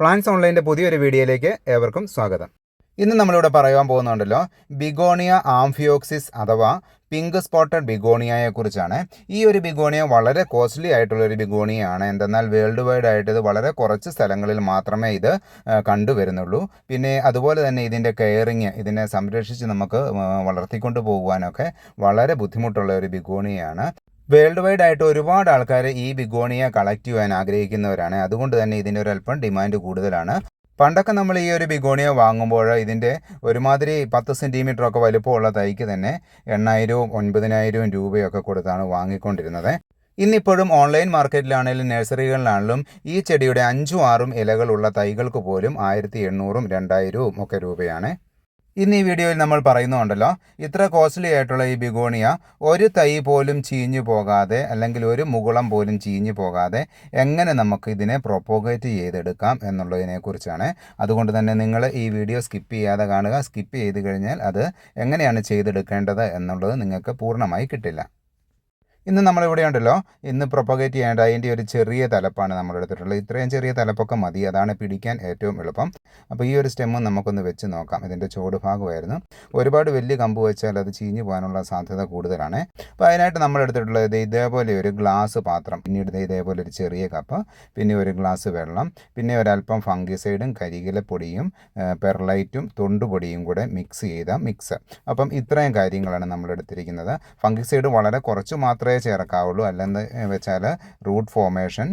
Plans ഓൺലൈന്റെ പുതിയൊരു വീഡിയോയിലേക്ക് ഏവർക്കും സ്വാഗതം. ഇന്ന് നമ്മളിവിടെ പറയുവാൻ പോകുന്നുണ്ടല്ലോ ബിഗോണിയ ആംഫിയോക്സിസ് അഥവാ പിങ്ക് സ്പോട്ടഡ് ബിഗോണിയയെ കുറിച്ചാണ്. ഈ ഒരു ബിഗോണിയ വളരെ കോസ്റ്റ്ലി ആയിട്ടുള്ള ഒരു ബിഗോണിയാണ് എന്തെന്നാൽ വേൾഡ് വൈഡ് ആയിട്ട് ഇത് വളരെ കുറച്ച് സ്ഥലങ്ങളിൽ മാത്രമേ ഇത് കണ്ടുവരുന്നുള്ളൂ. പിന്നെ അതുപോലെ തന്നെ ഇതിന്റെ കെയറിങ് ഇതിനെ സംരക്ഷിച്ച് നമുക്ക് വളർത്തിക്കൊണ്ട് പോകുവാനൊക്കെ വളരെ ബുദ്ധിമുട്ടുള്ള ഒരു ബിഗോണിയാണ് വേൾഡ് വൈഡ് ആയിട്ട് ഒരുപാട് ആൾക്കാർ ഈ ബിഗോണിയ കളക്ട് ചെയ്യാൻ ആഗ്രഹിക്കുന്നവരാണ്. അതുകൊണ്ട് തന്നെ ഇതിന്റെ അല്പം ഡിമാൻഡ് കൂടുതലാണ്. പണ്ടൊക്കെ നമ്മൾ ഈ ഒരു ബിഗോണിയ വാങ്ങുമ്പോൾ ഇതിന്റെ ഒരുമാതിരി പത്ത് സെന്റിമീറ്റർ ഒക്കെ വലുപ്പമുള്ള തൈക്ക് തന്നെ എണ്ണായിരവും ഒൻപതിനായിരവും രൂപയൊക്കെ കൊടുത്താണ് വാങ്ങിക്കൊണ്ടിരുന്നത്. ഇന്നിപ്പോഴും ഓൺലൈൻ മാർക്കറ്റിലാണെങ്കിലും നഴ്സറികളിലാണെങ്കിലും ഈ ചെടിയുടെ അഞ്ചും ആറും ഇലകളുള്ള തൈകൾക്ക് പോലും ആയിരത്തി എണ്ണൂറും രണ്ടായിരവും ഒക്കെ രൂപയാണ്. ഇന്ന് ഈ വീഡിയോയിൽ നമ്മൾ പറയുന്നുണ്ടല്ലോ ഇത്ര കോസ്റ്റ്ലി ആയിട്ടുള്ള ഈ ബിഗോണിയ ഒരു തൈ പോലും ചീഞ്ഞു പോകാതെ അല്ലെങ്കിൽ ഒരു മുകുളം പോലും ചീഞ്ഞു പോകാതെ എങ്ങനെ നമുക്ക് ഇതിനെ പ്രൊപ്പോഗേറ്റ് ചെയ്തെടുക്കാം എന്നുള്ളതിനെക്കുറിച്ചാണ് അതുകൊണ്ട് തന്നെ നിങ്ങൾ ഈ വീഡിയോ സ്കിപ്പ് ചെയ്യാതെ കാണുക. സ്കിപ്പ് ചെയ്ത് കഴിഞ്ഞാൽ അത് എങ്ങനെയാണ് ചെയ്തെടുക്കേണ്ടത് എന്നുള്ളത് നിങ്ങൾക്ക് പൂർണമായി കിട്ടില്ല. ഇന്ന് നമ്മളിവിടെ ഉണ്ടല്ലോ. ഇന്ന് പ്രൊപ്പഗേറ്റ് ചെയ്യേണ്ട അതിന്റെ ഒരു ചെറിയ തലപ്പാണ് നമ്മൾ എടുത്തിട്ടുള്ളത് ഇത്രയും ചെറിയ തലപ്പൊക്കെ മതി. അതാണ് പിടിക്കാൻ ഏറ്റവും എളുപ്പം. അപ്പോൾ ഈ ഒരു സ്റ്റെമ്മും നമുക്കൊന്ന് വെച്ച് നോക്കാം. ഇതിന്റെ ചോട് ഭാഗമായിരുന്നു. ഒരുപാട് വലിയ കമ്പ് വെച്ചാൽ അത് ചീഞ്ഞു പോകാനുള്ള സാധ്യത കൂടുതലാണ്. അപ്പോൾ അതിനായിട്ട് നമ്മൾ എടുത്തിട്ടുള്ളത് ഇത് ഇതേപോലെ ഒരു ഗ്ലാസ് പാത്രം. പിന്നീട് ഇതേപോലെ ഒരു ചെറിയ കപ്പ്. പിന്നെ ഒരു ഗ്ലാസ് വെള്ളം. പിന്നെ ഒരല്പം ഫംഗിസൈഡും കരികിലപ്പൊടിയും പെർലൈറ്റും തൊണ്ടുപൊടിയും കൂടെ മിക്സ് ചെയ്ത മിക്സ് അപ്പം ഇത്രയും കാര്യങ്ങളാണ് നമ്മൾ എടുത്തിരിക്കുന്നത് ഫംഗിസൈഡ് വളരെ കുറച്ച് മാത്രമേ ചേർക്കാവുള്ളൂ. അല്ലെന്ന് വെച്ചാൽ റൂട്ട് ഫോമേഷൻ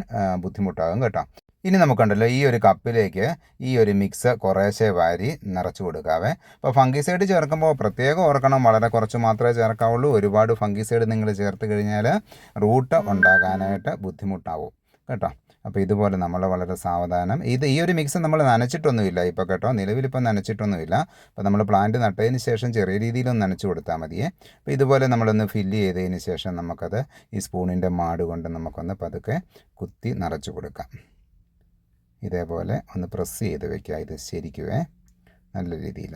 ബുദ്ധിമുട്ടാകും കേട്ടോ. ഇനി നമുക്കുണ്ടല്ലോ ഈ ഒരു കപ്പിലേക്ക് ഈ ഒരു മിക്സ് കുറേശ്ശെ വാരി നിറച്ച് കൊടുക്കാവേ. അപ്പോൾ ഫംഗിസൈഡ് ചേർക്കുമ്പോൾ പ്രത്യേകം ഓർക്കണം വളരെ കുറച്ച് മാത്രമേ ചേർക്കാവുള്ളൂ. ഒരുപാട് ഫംഗിസൈഡ് നിങ്ങൾ ചേർത്ത് കഴിഞ്ഞാൽ റൂട്ട് ഉണ്ടാകാനായിട്ട് ബുദ്ധിമുട്ടാവും. കേട്ടോ? അപ്പോൾ ഇതുപോലെ നമ്മൾ വളരെ സാവധാനം. ഇത് ഈ ഒരു മിക്സ് നമ്മൾ നനച്ചിട്ടൊന്നുമില്ല. ഇപ്പോൾ കേട്ടോ നിലവിലിപ്പോൾ നനച്ചിട്ടൊന്നുമില്ല. അപ്പോൾ നമ്മൾ പ്ലാന്റ് നട്ടതിന് ശേഷം ചെറിയ രീതിയിലൊന്ന് നനച്ച് കൊടുത്താൽ മതിയേ. അപ്പോൾ ഇതുപോലെ നമ്മളൊന്ന് ഫില്ല് ചെയ്തതിന് ശേഷം നമുക്കത് ഈ സ്പൂണിന്റെ മാട് കൊണ്ട് നമുക്കൊന്ന് പതുക്കെ കുത്തി നിറച്ച് കൊടുക്കാം. ഇതേപോലെ ഒന്ന് പ്രസ് ചെയ്ത് വെക്കുക. ഇത് ശരിക്കുവേ നല്ല രീതിയിൽ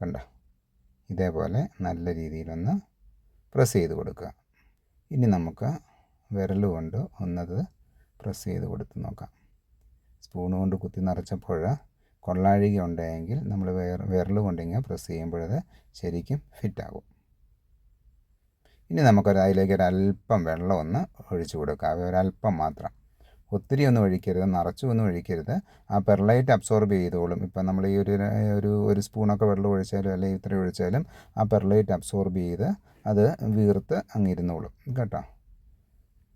കണ്ടോ? ഇതേപോലെ നല്ല രീതിയിലൊന്ന് പ്രസ് ചെയ്ത് കൊടുക്കുക. ഇനി നമുക്ക് വിരൽ കൊണ്ട് ഒന്നത് പ്രസ് ചെയ്ത് കൊടുത്ത് നോക്കാം. സ്പൂൺ കൊണ്ട് കുത്തി നിറച്ചപ്പോൾ കൊള്ളാഴിക ഉണ്ടെങ്കിൽ നമ്മൾ വേർ വിരൽ കൊണ്ടിങ്ങനെ പ്രസ് ചെയ്യുമ്പോഴത് ശരിക്കും ഫിറ്റാകും. ഇനി നമുക്കൊരു അതിലേക്ക് ഒരല്പം വെള്ളം ഒന്ന് ഒഴിച്ചു കൊടുക്കാം. ഒരല്പം മാത്രം. ഒത്തിരി ഒന്നും ഒഴിക്കരുത് നിറച്ചു ഒന്നും ഒഴിക്കരുത്. ആ പെർലൈറ്റ് അബ്സോർബ് ചെയ്തോളും. ഇപ്പം നമ്മൾ ഈ ഒരു ഒരു ഒരു സ്പൂണൊക്കെ വെള്ളം ഒഴിച്ചാലും അല്ലെങ്കിൽ ഇത്ര ഒഴിച്ചാലും ആ പെർലൈറ്റ് അബ്സോർബ് ചെയ്ത് അത് വീർത്ത് അങ്ങിരുന്നോളും കേട്ടോ?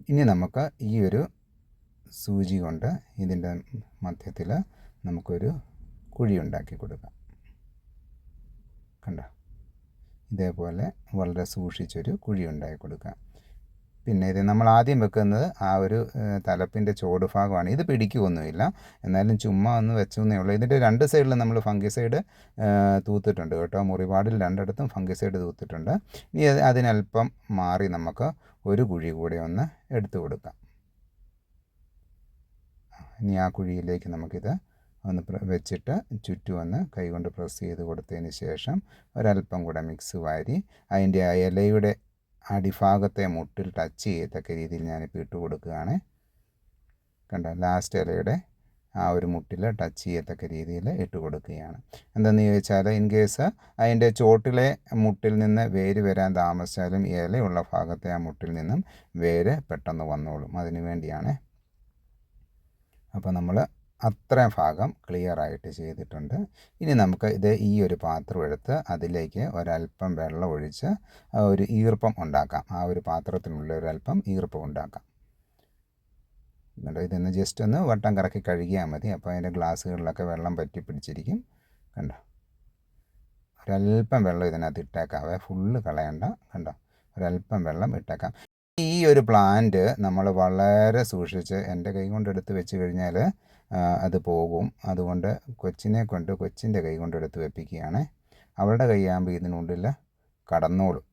ഇനി നമുക്ക് ഈ ഒരു സൂചി കൊണ്ട് ഇതിന്റെ മധ്യത്തിൽ നമുക്കൊരു കുഴി ഉണ്ടാക്കി കൊടുക്കാം. കണ്ടോ? ഇതേപോലെ വളരെ സൂക്ഷിച്ചൊരു കുഴി ഉണ്ടാക്കി കൊടുക്കാം. പിന്നെ ഇത് നമ്മൾ ആദ്യം വെക്കുന്നത് ആ ഒരു തലപ്പിന്റെ ചോട് ഭാഗമാണ്. ഇത് പിടിക്കുകയൊന്നുമില്ല. എന്നാലും ചുമ്മാ ഒന്ന് വെച്ചു എന്നേ ഉള്ളൂ. ഇതിന്റെ രണ്ട് സൈഡിലും നമ്മൾ ഫംഗിസൈഡ് തൂത്തിട്ടുണ്ട് കേട്ടോ. മുറിപാടിൽ രണ്ടിടത്തും ഫംഗിസൈഡ് തൂത്തിട്ടുണ്ട്. ഇനി അതിനല്പം മാറി നമുക്ക് ഒരു കുഴി കൂടി ഒന്ന് എടുത്തു കൊടുക്കാം. ഇനി ആ കുഴിയിലേക്ക് നമുക്കിത് ഒന്ന് വെച്ചിട്ട് ചുറ്റും ഒന്ന് കൈകൊണ്ട് പ്രസ് ചെയ്ത് കൊടുത്തതിന് ശേഷം ഒരല്പം കൂടെ മിക്സ് വാരി അതിന്റെ ആ ഇലയുടെ അടിഭാഗത്തെ മുട്ടിൽ ടച്ച് ചെയ്യത്തക്ക രീതിയിൽ ഞാനിപ്പോൾ ഇട്ട് കൊടുക്കുകയാണ്. കണ്ട? ലാസ്റ്റ് ഇലയുടെ ആ ഒരു മുട്ടിൽ ടച്ച് ചെയ്യത്തക്ക രീതിയിൽ ഇട്ട് കൊടുക്കുകയാണ്. എന്തെന്ന് ചോദിച്ചാൽ ഇൻ കേസ് അതിന്റെ ചോട്ടിലെ മുട്ടിൽ നിന്ന് വേര് വരാൻ താമസിച്ചാലും ഇലയുള്ള ഭാഗത്തെ ആ മുട്ടിൽ നിന്നും വേര് പെട്ടെന്ന് വന്നോളും. അതിനു വേണ്ടിയാണ്. അപ്പോൾ നമ്മൾ അത്രയും ഭാഗം ക്ലിയർ ആയിട്ട് ചെയ്തിട്ടുണ്ട്. ഇനി നമുക്ക് ഇത് ഈ ഒരു പാത്രം എടുത്ത് അതിലേക്ക് ഒരല്പം വെള്ളം ഒഴിച്ച് ഒരു ഈർപ്പം ഉണ്ടാക്കാം. ആ ഒരു പാത്രത്തിനുള്ളിൽ ഒരല്പം ഈർപ്പം ഉണ്ടാക്കാം. എന്നിട്ട് ഇതൊന്ന് ജസ്റ്റ് ഒന്ന് വട്ടം കറക്കി കഴുകിയാൽ മതി. അപ്പോൾ അതിന്റെ ഗ്ലാസ്സുകളിലൊക്കെ വെള്ളം പറ്റി പിടിച്ചിരിക്കും. കണ്ടോ? ഒരല്പം വെള്ളം ഇതിനകത്ത് ഇട്ടേക്കാവേ ഫുള്ള് കളയണ്ട. കണ്ടോ? ഒരല്പം വെള്ളം ഇട്ടേക്കാം. ഈ ഒരു പ്ലാന്റ് നമ്മൾ വളരെ സൂക്ഷിച്ച് എന്റെ കൈ കൊണ്ട് എടുത്ത് വെച്ച് കഴിഞ്ഞാൽ അത് പോകും. അതുകൊണ്ട് കൊച്ചിനെ കൊണ്ട് കൊച്ചിന്റെ കൈ കൊണ്ട് എടുത്ത് വെപ്പിക്കുകയാണ്. അവളുടെ കൈയാകുമ്പോൾ ഇതിനുള്ളിൽ കടന്നോളും.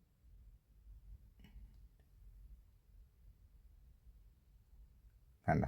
കണ്ട?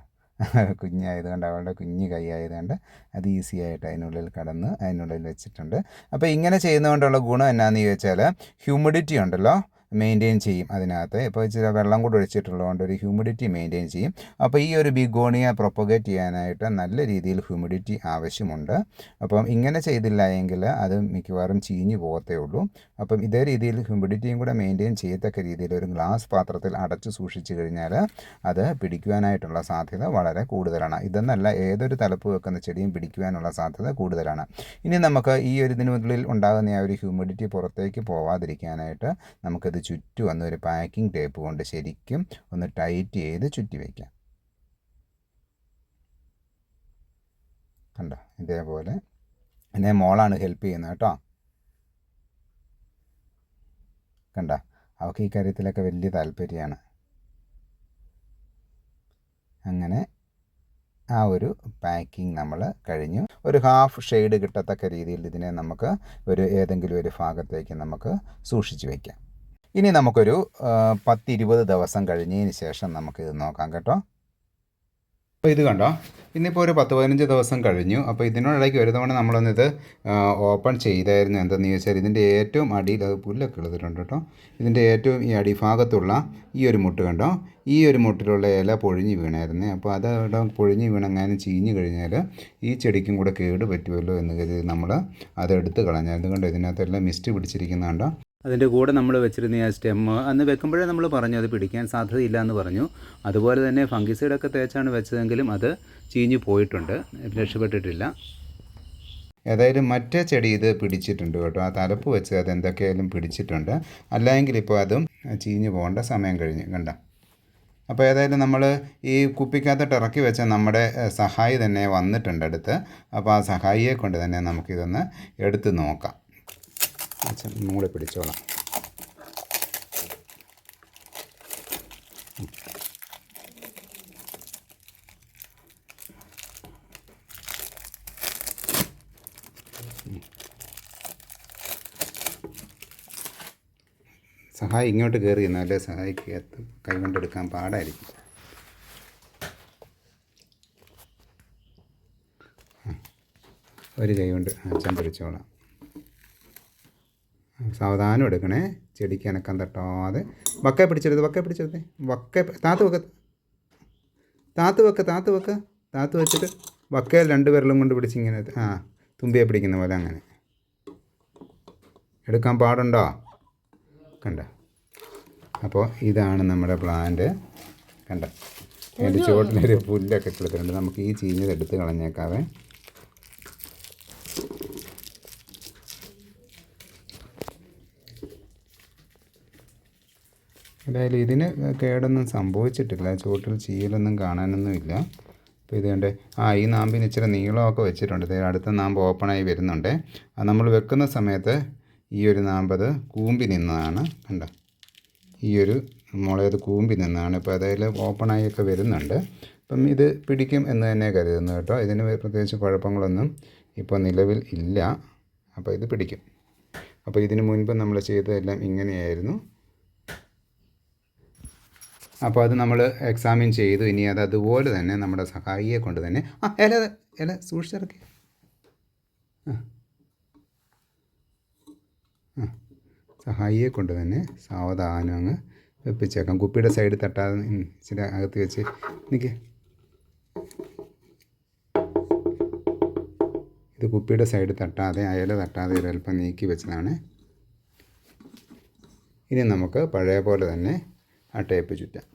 കുഞ്ഞായതുകൊണ്ട് അവളുടെ കുഞ്ഞ് കൈയായതുകൊണ്ട് അത് ഈസി ആയിട്ട് അതിനുള്ളിൽ കടന്ന് അതിനുള്ളിൽ വെച്ചിട്ടുണ്ട്. അപ്പോൾ ഇങ്ങനെ ചെയ്യുന്നതുകൊണ്ടുള്ള ഗുണം എന്നാന്ന് ചോദിച്ചാൽ ഹ്യൂമിഡിറ്റി ഉണ്ടല്ലോ. മെയിന്റെയിൻ ചെയ്യും അതിനകത്ത്. ഇപ്പോൾ ഇച്ചിരി വെള്ളം കൂടെ ഒഴിച്ചിട്ടുള്ളതുകൊണ്ട് ഒരു ഹ്യൂമിഡിറ്റി മെയിന്റെയിൻ ചെയ്യും. അപ്പോൾ ഈ ഒരു ബിഗോണിയ പ്രൊപ്പഗേറ്റ് ചെയ്യാനായിട്ട് നല്ല രീതിയിൽ ഹ്യൂമിഡിറ്റി ആവശ്യമുണ്ട്. അപ്പം ഇങ്ങനെ ചെയ്തില്ല എങ്കിൽ അത് മിക്കവാറും ചീഞ്ഞു പോകത്തേ ഉള്ളൂ. അപ്പം ഇതേ രീതിയിൽ ഹ്യൂമിഡിറ്റിയും കൂടെ മെയിന്റെയിൻ ചെയ്യത്തക്ക രീതിയിൽ ഒരു ഗ്ലാസ് പാത്രത്തിൽ അടച്ചു സൂക്ഷിച്ചു കഴിഞ്ഞാൽ അത് പിടിക്കുവാനായിട്ടുള്ള സാധ്യത വളരെ കൂടുതലാണ്. ഇതെന്നല്ല ഏതൊരു തലപ്പ് വെക്കുന്ന ചെടിയും പിടിക്കുവാനുള്ള സാധ്യത കൂടുതലാണ്. ഇനി നമുക്ക് ഈ ഒരു ഇതിനുള്ളിൽ ഉണ്ടാകുന്ന ആ ഒരു ഹ്യൂമിഡിറ്റി പുറത്തേക്ക് പോവാതിരിക്കാനായിട്ട് നമുക്കിത് ചുറ്റും വന്ന് ഒരു പാക്കിംഗ് ടേപ്പ് കൊണ്ട് ശരിക്കും ഒന്ന് ടൈറ്റ് ചെയ്ത് ചുറ്റി വയ്ക്കാം കണ്ടോ? ഇതേപോലെ. എന്നെ മോളാണ് ഹെൽപ്പ് ചെയ്യുന്നത് കേട്ടോ. കണ്ട? അവൾക്ക് ഈ കാര്യത്തിലൊക്കെ വലിയ താല്പര്യമാണ്. അങ്ങനെ ആ ഒരു പാക്കിംഗ് നമ്മൾ കഴിഞ്ഞു. ഒരു ഹാഫ് ഷെയ്ഡ് കിട്ടത്തക്ക രീതിയിൽ ഇതിനെ നമുക്ക് ഒരു ഏതെങ്കിലും ഒരു ഭാഗത്തേക്ക് നമുക്ക് സൂക്ഷിച്ചു വയ്ക്കാം ഇനി നമുക്കൊരു പത്തിരുപത് ദിവസം കഴിഞ്ഞതിന് ശേഷം നമുക്കിത് നോക്കാം കേട്ടോ. അപ്പോൾ ഇത് കണ്ടോ? ഇന്നിപ്പോൾ ഒരു പത്ത് പതിനഞ്ച് ദിവസം കഴിഞ്ഞു. അപ്പോൾ ഇതിനോടിടയ്ക്ക് ഒരു തവണ നമ്മളൊന്നിത് ഓപ്പൺ ചെയ്തായിരുന്നു എന്താണെന്ന് ചോദിച്ചാൽ ഇതിന്റെ ഏറ്റവും അടിയിൽ അത് പുല്ലൊക്കെ ഉള്ളതിട്ടുണ്ട് കേട്ടോ. ഇതിന്റെ ഏറ്റവും ഈ അടിഭാഗത്തുള്ള ഈ ഒരു മുട്ട് കണ്ടോ? ഈ ഒരു മുട്ടിലുള്ള ഇല പൊഴിഞ്ഞ് വീണായിരുന്നേ. അപ്പോൾ അത് അവിടെ പൊഴിഞ്ഞ് വീണെങ്ങാനും ചീഞ്ഞ് കഴിഞ്ഞാൽ ഈ ചെടിക്കും കൂടെ കേട് പറ്റുമല്ലോ എന്ന് കരുതി നമ്മൾ അതെടുത്ത് കളഞ്ഞായിരുന്നു. കണ്ടോ? ഇതിനകത്തെല്ലാം മിസ്റ്റ് പിടിച്ചിരിക്കുന്നുണ്ടോ. അതിന്റെ കൂടെ നമ്മൾ വെച്ചിരുന്ന ആ സ്റ്റെമ്മ് അന്ന് വെക്കുമ്പോഴേ നമ്മൾ പറഞ്ഞു അത് പിടിക്കാൻ സാധ്യതയില്ല എന്ന് പറഞ്ഞു. അതുപോലെ തന്നെ ഫംഗിസൈഡൊക്കെ തേച്ചാണ് വെച്ചതെങ്കിലും അത് ചീഞ്ഞു പോയിട്ടുണ്ട്. രക്ഷപ്പെട്ടിട്ടില്ല. ഏതായാലും മറ്റേ ചെടി ഇത് പിടിച്ചിട്ടുണ്ട് കേട്ടോ. ആ തലപ്പ് വെച്ച് അത് എന്തൊക്കെയായാലും പിടിച്ചിട്ടുണ്ട്. അല്ലെങ്കിൽ ഇപ്പോൾ അതും ചീഞ്ഞു പോകേണ്ട സമയം കഴിഞ്ഞു. കണ്ട. അപ്പോൾ ഏതായാലും നമ്മൾ ഈ കുപ്പിക്കകത്തോട്ട് ഇറക്കി വെച്ച നമ്മുടെ സഹായി തന്നെ വന്നിട്ടുണ്ട് അടുത്ത്. അപ്പോൾ ആ സഹായിയെ കൊണ്ട് തന്നെ നമുക്കിതൊന്ന് എടുത്ത് നോക്കാം. മൂളെ പിടിച്ചോളാം. സഹായി ഇങ്ങോട്ട് കയറി എന്നാലേ സഹായിക്ക്? കൈ കൊണ്ടെടുക്കാൻ പാടായിരിക്കും. ഒരു കൈ കൊണ്ട് അച്ഛൻ പിടിച്ചോളാം. സാവധാനം എടുക്കണേ. ചെടിക്ക് അനക്കം തട്ടാതെ. വക്ക പിടിച്ചെടുത്ത് വക്ക പിടിച്ചെടുത്ത്. വക്ക താത്ത് വെക്ക. താത്ത് വെക്ക താത്ത് വെക്ക. താത്ത് വെച്ചിട്ട് വക്കയിൽ രണ്ട് വിരലും കൊണ്ട് പിടിച്ച് ഇങ്ങനെ ആ തുമ്പിയെ പിടിക്കുന്ന പോലെ അങ്ങനെ. എടുക്കാൻ പാടുണ്ടോ? കണ്ട. അപ്പോൾ ഇതാണ് നമ്മുടെ പ്ലാന്റ്. കണ്ട. അതിന്റെ ചുവട്ടിലൊരു പുല്ലൊക്കെ കൊടുത്തിട്ടുണ്ട് നമുക്ക് ഈ ചീഞ്ഞത് എടുത്ത് കളഞ്ഞേക്കാവേ. എന്തായാലും ഇതിന് കേടൊന്നും സംഭവിച്ചിട്ടില്ല. ചുവട്ടിൽ ചീലൊന്നും കാണാനൊന്നുമില്ല. അപ്പോൾ ഇത് കണ്ടേ ആ ഈ നാമ്പിന് ഇച്ചിരി നീളമൊക്കെ വെച്ചിട്ടുണ്ട്. അടുത്ത നാമ്പ് ഓപ്പണായി വരുന്നുണ്ട്. അത് നമ്മൾ വെക്കുന്ന സമയത്ത് ഈ ഒരു നാമ്പത് കൂമ്പി നിന്നതാണ്. കണ്ട? ഈ ഒരു മുളയത് കൂമ്പി നിന്നതാണ്. ഇപ്പോൾ അതായത് ഓപ്പണായി ഒക്കെ വരുന്നുണ്ട്. അപ്പം ഇത് പിടിക്കും എന്ന് തന്നെ കരുതുന്നു കേട്ടോ. ഇതിന് പ്രത്യേകിച്ച് കുഴപ്പങ്ങളൊന്നും ഇപ്പോൾ നിലവിൽ ഇല്ല. അപ്പോൾ ഇത് പിടിക്കും. അപ്പോൾ ഇതിന് മുൻപ് നമ്മൾ ചെയ്തതെല്ലാം ഇങ്ങനെയായിരുന്നു. അപ്പോൾ അത് നമ്മൾ എക്സാമിൻ ചെയ്തു. ഇനി അത് അതുപോലെ തന്നെ നമ്മുടെ സഹായിയെ കൊണ്ട് തന്നെ. ആ ഇല ഇല സൂക്ഷിച്ചിറക്കി. സഹായിയെ കൊണ്ട് തന്നെ സാവധാനം അങ്ങ് വെപ്പിച്ചേക്കാം. കുപ്പിയുടെ സൈഡ് തട്ടാതെ ഇച്ചിരി അകത്ത് വെച്ച് നിൽക്ക് ഇത് കുപ്പിയുടെ സൈഡ് തട്ടാതെ അയല തട്ടാതെ ഒരല്പം നീക്കി വെച്ചതാണ്. ഇനി നമുക്ക് പഴയ പോലെ തന്നെ ആ ടേപ്പ് ചുറ്റാം.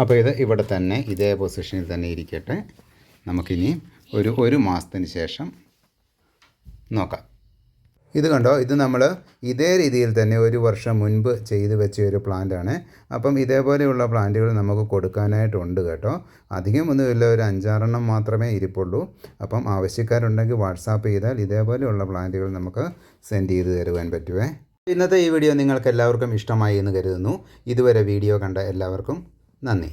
അപ്പോൾ ഇത് ഇവിടെ തന്നെ ഇതേ പൊസിഷനിൽ തന്നെ ഇരിക്കട്ടെ. നമുക്കിനി ഒരു ഒരു മാസത്തിന് ശേഷം നോക്കാം. ഇത് കണ്ടോ? ഇത് നമ്മൾ ഇതേ രീതിയിൽ തന്നെ ഒരു വർഷം മുൻപ് ചെയ്ത് വെച്ച ഒരു പ്ലാന്റാണ് അപ്പം ഇതേപോലെയുള്ള പ്ലാന്റുകൾ നമുക്ക് കൊടുക്കാനായിട്ടുണ്ട് കേട്ടോ. അധികം ഒന്നുമില്ല ഒരു അഞ്ചാറെണ്ണം മാത്രമേ ഇരിപ്പുള്ളൂ. അപ്പം ആവശ്യക്കാരുണ്ടെങ്കിൽ വാട്സാപ്പ് ചെയ്താൽ ഇതേപോലെയുള്ള പ്ലാന്റുകൾ നമുക്ക് സെൻഡ് ചെയ്ത് തരുവാൻ പറ്റുമേ ഇന്നത്തെ ഈ വീഡിയോ നിങ്ങൾക്ക് എല്ലാവർക്കും ഇഷ്ടമായി എന്ന് കരുതുന്നു. ഇതുവരെ വീഡിയോ കണ്ട എല്ലാവർക്കും നന്ദി.